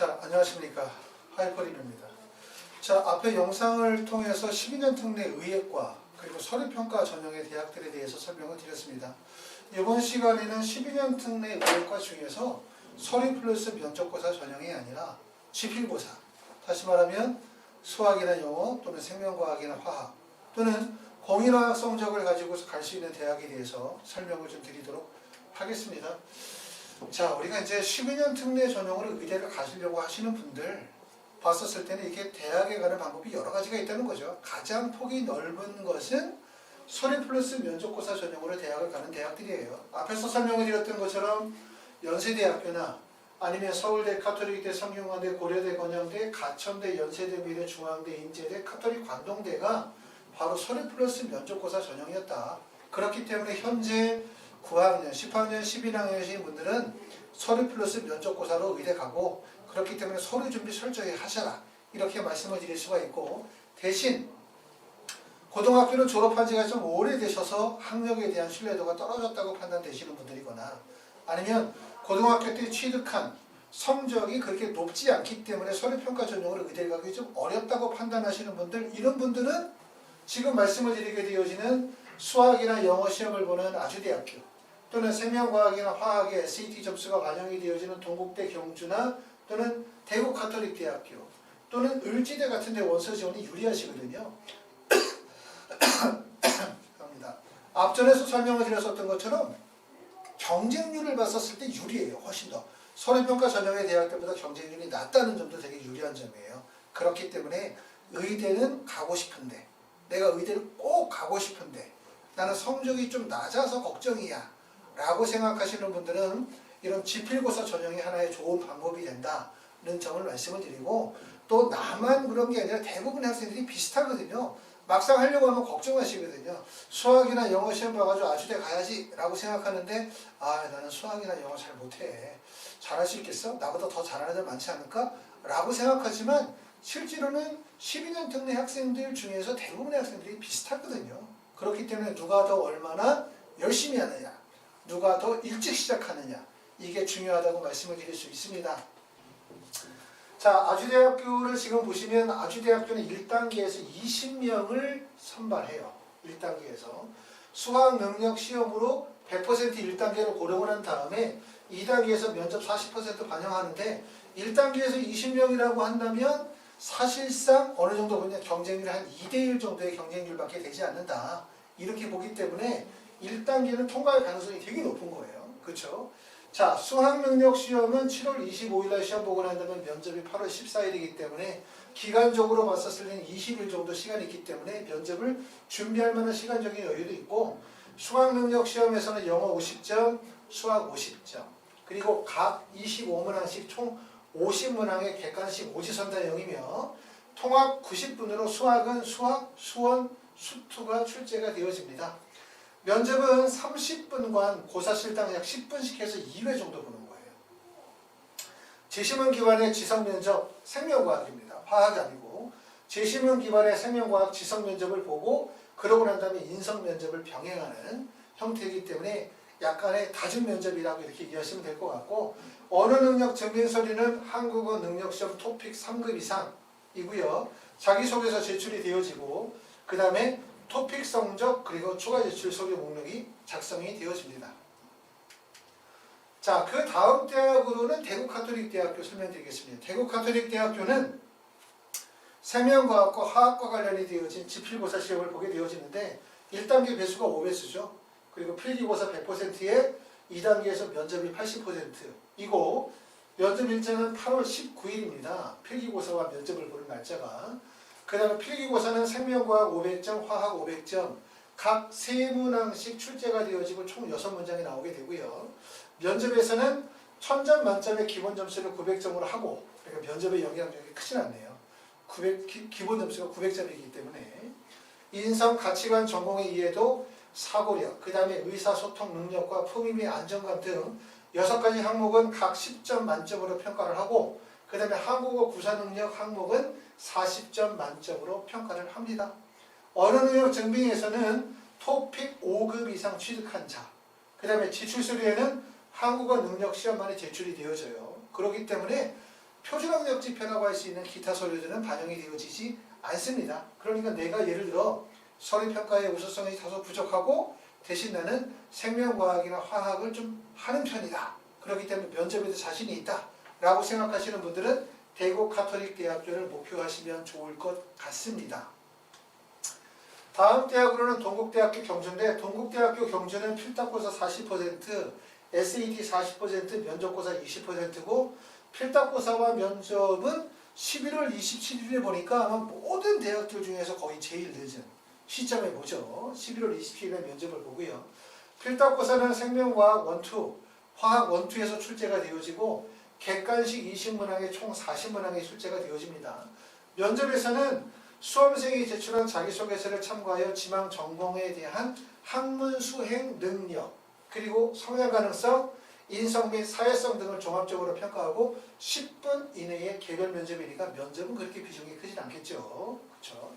자, 안녕하십니까. 하이퍼림입니다. 자, 앞에 영상을 통해서 12년 특례 의예과 그리고 서류평가 전형의 대학들에 대해서 설명을 드렸습니다. 이번 시간에는 12년 특례 의예과 중에서 서류 플러스 면접고사 전형이 아니라 지필고사, 다시 말하면 수학이나 영어 또는 생명과학이나 화학 또는 공인화학 성적을 가지고 갈 수 있는 대학에 대해서 설명을 좀 드리도록 하겠습니다. 자, 우리가 이제 12년 특례 전형으로 의대를 가시려고 하시는 분들 봤었을 때는 이게 대학에 가는 방법이 여러 가지가 있다는 거죠. 가장 폭이 넓은 것은 서류 플러스 면접고사 전형으로 대학을 가는 대학들이에요. 앞에서 설명을 드렸던 것처럼 연세대학교나 아니면 서울대, 카톨릭대, 성균관대, 고려대, 건영대, 가천대, 연세대, 미래, 중앙대, 인제대, 카톨릭 관동대가 바로 서류 플러스 면접고사 전형이었다. 그렇기 때문에 현재 9학년, 10학년, 11학년이신 분들은 서류 플러스 면접고사로 의대 가고 그렇기 때문에 서류 준비 철저히 하셔라. 이렇게 말씀을 드릴 수가 있고 대신 고등학교를 졸업한 지가 좀 오래되셔서 학력에 대한 신뢰도가 떨어졌다고 판단되시는 분들이거나 아니면 고등학교 때 취득한 성적이 그렇게 높지 않기 때문에 서류평가 전형으로 의대를 가기 좀 어렵다고 판단하시는 분들 이런 분들은 지금 말씀을 드리게 되어지는 수학이나 영어 시험을 보는 아주대학교 또는 생명과학이나 화학의 SAT 점수가 반영이 되어지는 동국대 경주나 또는 대구 카톨릭 대학교 또는 을지대 같은 데 원서 지원이 유리하시거든요. 합니다. 앞전에서 설명을 드렸었던 것처럼 경쟁률을 봤었을 때 유리해요. 훨씬 더. 서류평가 전형의 대학들보다 경쟁률이 낮다는 점도 되게 유리한 점이에요. 그렇기 때문에 의대는 가고 싶은데 내가 의대를 꼭 가고 싶은데 나는 성적이 좀 낮아서 걱정이야 라고 생각하시는 분들은 이런 지필고사 전형이 하나의 좋은 방법이 된다는 점을 말씀을 드리고 또 나만 그런 게 아니라 대부분의 학생들이 비슷하거든요. 막상 하려고 하면 걱정하시거든요. 수학이나 영어 시험 봐가지고 아주대 가야지 라고 생각하는데 아 나는 수학이나 영어 잘 못해. 잘할 수 있겠어? 나보다 더 잘하는 애들 많지 않을까? 라고 생각하지만 실제로는 12년 특례 학생들 중에서 대부분의 학생들이 비슷하거든요. 그렇기 때문에 누가 더 얼마나 열심히 하느냐, 누가 더 일찍 시작하느냐, 이게 중요하다고 말씀을 드릴 수 있습니다. 자, 아주대학교를 지금 보시면 아주대학교는 1단계에서 20명을 선발해요. 1단계에서. 수학 능력 시험으로 100% 1단계를 고령을 한 다음에 2단계에서 면접 40% 반영하는데 1단계에서 20명이라고 한다면 사실상 어느 정도 보면 경쟁률이 한 2대1 정도의 경쟁률밖에 되지 않는다. 이렇게 보기 때문에 1단계는 통과할 가능성이 되게 높은 거예요. 그렇죠? 자, 수학 능력 시험은 7월 25일 날 시험 보고 난 다음에 면접이 8월 14일이기 때문에 기간적으로 봤었을 때는 20일 정도 시간이 있기 때문에 면접을 준비할 만한 시간적인 여유도 있고 수학 능력 시험에서는 영어 50점, 수학 50점, 그리고 각 25문항씩 총 50문항의 객관식 오지선다형이며 통합 90분으로 수학은 수학, 수원, 수투가 출제가 되어집니다. 면접은 30분간 고사실당 약 10분씩 해서 2회 정도 보는 거예요. 재심은 기반의 지성 면접 생명과학입니다. 화학이 아니고 재심은 기반의 생명과학 지성 면접을 보고 그러고 난 다음에 인성 면접을 병행하는 형태이기 때문에 약간의 다중 면접이라고 이렇게 이해하시면 될 것 같고 언어 능력 증빙 서류는 한국어 능력 시험 토픽 3급 이상이고요. 자기소개서 제출이 되어지고 그 다음에 토픽 성적 그리고 추가 제출 서류 목록이 작성이 되어집니다. 자, 그 다음 대학으로는 대구 카톨릭 대학교 설명드리겠습니다. 대구 카톨릭 대학교는 생명과학과 화학과 관련이 되어진 지필고사 시험을 보게 되어지는데 1단계 배수가 5배수죠. 그리고 필기고사 100%에 2단계에서 면접이 80%이고 면접 일정은 8월 19일입니다. 필기고사와 면접을 보는 날짜가. 그 다음에 필기고사는 생명과학 500점, 화학 500점, 각 3문항씩 출제가 되어지고 총 6문장이 나오게 되고요. 면접에서는 1000점 만점의 기본 점수를 900점으로 하고 그러니까 면접의 영향력이 크진 않네요. 900, 기, 기본 점수가 900점이기 때문에 인성, 가치관, 전공의 이해도, 사고력, 그 다음에 의사소통 능력과 품위 및 안정감 등 여섯 가지 항목은 각 10점 만점으로 평가를 하고 그 다음에 한국어 구사 능력 항목은 40점 만점으로 평가를 합니다. 언어 능력 증빙에서는 토픽 5급 이상 취득한 자, 그 다음에 지출 서류에는 한국어 능력 시험만이 제출이 되어져요. 그렇기 때문에 표준학력 지표라고 할 수 있는 기타 서류들은 반영이 되어지지 않습니다. 그러니까 내가 예를 들어 서류평가의 우수성이 다소 부족하고 대신 나는 생명과학이나 화학을 좀 하는 편이다. 그렇기 때문에 면접에도 자신이 있다. 라고 생각하시는 분들은 대구 카톨릭 대학교를 목표하시면 좋을 것 같습니다. 다음 대학으로는 동국대학교 경주인데 동국대학교 경주는 필답고사 40%, SAT 40%, 면접고사 20%고 필답고사와 면접은 11월 27일에 보니까 아마 모든 대학들 중에서 거의 제일 늦은 시점에 보죠. 11월 27일에 면접을 보고요. 필답고사는 생명과학 원투, 화학 원투에서 출제가 되어지고 객관식 20문항에 총 40문항의 출제가 되어집니다. 면접에서는 수험생이 제출한 자기소개서를 참고하여 지망 전공에 대한 학문 수행 능력 그리고 성향 가능성, 인성 및 사회성 등을 종합적으로 평가하고 10분 이내의 개별 면접이니까 면접은 그렇게 비중이 크진 않겠죠. 그렇죠?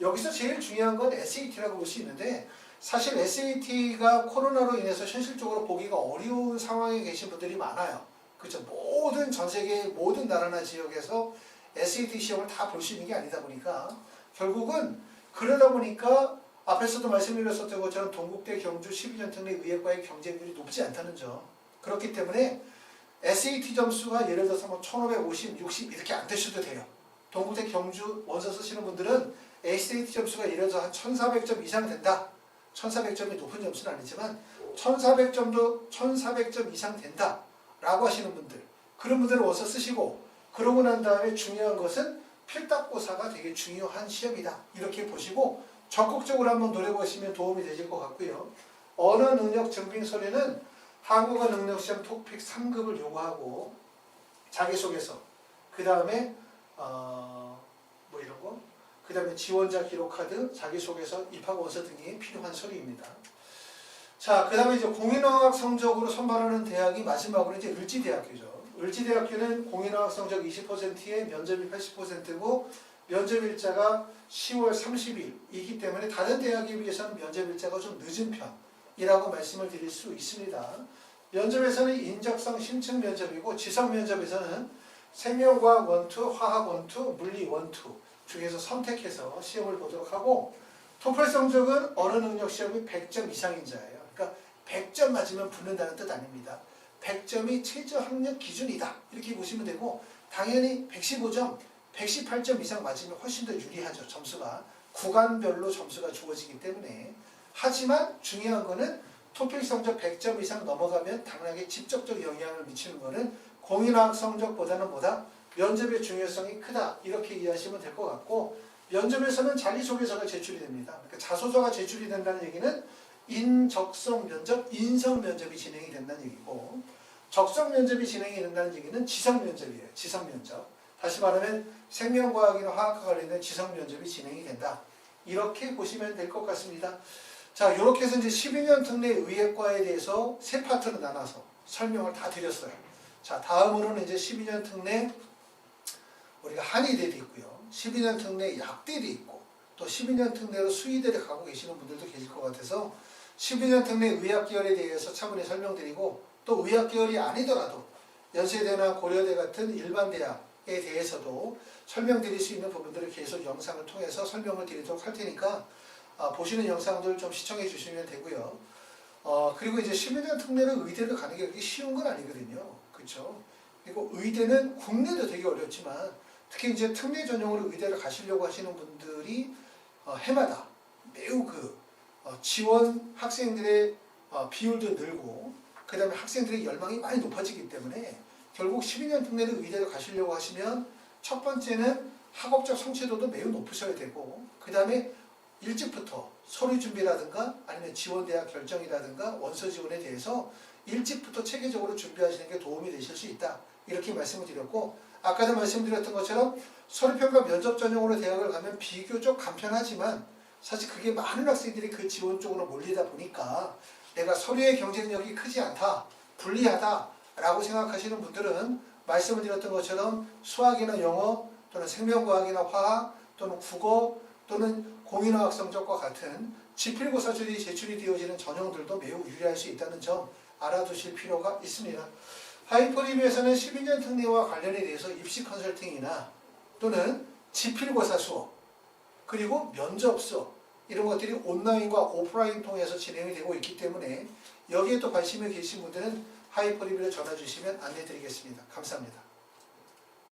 여기서 제일 중요한 건 SAT라고 볼 수 있는데 사실 SAT가 코로나로 인해서 현실적으로 보기가 어려운 상황에 계신 분들이 많아요. 그렇죠? 모든 전 세계 모든 나라나 지역에서 SAT 시험을 다 볼 수 있는 게 아니다 보니까 결국은 그러다 보니까 앞에서도 말씀드렸었던 것처럼 동국대 경주 12년 특례 의예과의 경쟁률이 높지 않다는 점. 그렇기 때문에 SAT 점수가 예를 들어서 뭐 1550, 60 이렇게 안 되셔도 돼요. 동국대 경주 원서 쓰시는 분들은 SAT 점수가 예를 들어서 한 1400점 이상 된다. 1400점이 높은 점수는 아니지만 1400점도 1400점 이상 된다. 라고 하시는 분들. 그런 분들은 원서 쓰시고 그러고 난 다음에 중요한 것은 필답고사가 되게 중요한 시험이다. 이렇게 보시고 적극적으로 한번 노려보시면 도움이 되실 것 같고요. 언어 능력 증빙 서류는 한국어 능력 시험 토픽 3급을 요구하고 자기소개서 그 다음에 어, 뭐 이런 거, 그 다음에 지원자 기록 카드, 자기소개서, 입학 원서 등이 필요한 서류입니다. 자, 그 다음에 이제 공인어학 성적으로 선발하는 대학이 마지막으로 이제 을지대학교죠. 을지대학교는 공인어학 성적 20%에 면접이 80%고 면접 일자가 10월 30일이기 때문에 다른 대학에 비해서는 면접 일자가 좀 늦은 편이라고 말씀을 드릴 수 있습니다. 면접에서는 인적성 심층 면접이고 지성 면접에서는 생명과학 원투, 화학 원투, 물리 원투 중에서 선택해서 시험을 보도록 하고 토플 성적은 언어 능력 시험이 100점 이상인 자예요. 그러니까 100점 맞으면 붙는다는 뜻 아닙니다. 100점이 최저 학력 기준이다. 이렇게 보시면 되고 당연히 115점, 118점 이상 맞으면 훨씬 더 유리하죠. 점수가 구간별로 점수가 주어지기 때문에 하지만 중요한 거는 토픽 성적 100점 이상 넘어가면 당연하게 직접적 영향을 미치는 거는 공인학 성적보다는 보다 면접의 중요성이 크다 이렇게 이해하시면 될 것 같고 면접에서는 자기소개서가 제출이 됩니다. 그러니까 자소서가 제출이 된다는 얘기는 인적성 면접, 인성 면접이 진행이 된다는 얘기고 적성 면접이 진행이 된다는 얘기는 지성 면접이에요. 지성 면접. 다시 말하면 생명과학이나 화학과 관련된 지성 면접이 진행이 된다. 이렇게 보시면 될 것 같습니다. 자, 이렇게 해서 이제 12년 특례 의예과에 대해서 세 파트로 나눠서 설명을 다 드렸어요. 자, 다음으로는 이제 12년 특례 우리가 한의대도 있고요. 12년 특례 약대도 있고 또 12년 특례로 수의대를 가고 계시는 분들도 계실 것 같아서 12년 특례 의학계열에 대해서 차분히 설명드리고 또 의학계열이 아니더라도 연세대나 고려대 같은 일반 대학에 대해서도 설명드릴 수 있는 부분들을 계속 영상을 통해서 설명을 드리도록 할 테니까 아, 보시는 영상들 좀 시청해 주시면 되고요. 어, 그리고 이제 12년 특례로 의대를 가는 게 그렇게 쉬운 건 아니거든요. 그렇죠? 그리고 의대는 국내도 되게 어렵지만 특히 이제 특례 전용으로 의대를 가시려고 하시는 분들이 어, 해마다 매우 그 어, 지원 학생들의 어, 비율도 늘고 그 다음에 학생들의 열망이 많이 높아지기 때문에 결국 12년 특례로 의대를 가시려고 하시면 첫 번째는 학업적 성취도도 매우 높으셔야 되고 그 다음에 일찍부터 서류 준비라든가 아니면 지원대학 결정이라든가 원서 지원에 대해서 일찍부터 체계적으로 준비하시는 게 도움이 되실 수 있다. 이렇게 말씀을 드렸고 아까도 말씀드렸던 것처럼 서류평가 면접 전용으로 대학을 가면 비교적 간편하지만 사실 그게 많은 학생들이 그 지원 쪽으로 몰리다 보니까 내가 서류의 경쟁력이 크지 않다, 불리하다라고 생각하시는 분들은 말씀을 드렸던 것처럼 수학이나 영어 또는 생명과학이나 화학 또는 국어 또는 공인어학 성적과 같은 지필고사들이 제출이 되어지는 전형들도 매우 유리할 수 있다는 점 알아두실 필요가 있습니다. 하이퍼리뷰에서는 12년 특례와 관련에 대해서 입시 컨설팅이나 또는 지필고사 수업 그리고 면접 수업 이런 것들이 온라인과 오프라인 통해서 진행이 되고 있기 때문에 여기에 또 관심이 계신 분들은 하이퍼리뷰를 전화 주시면 안내 드리겠습니다. 감사합니다.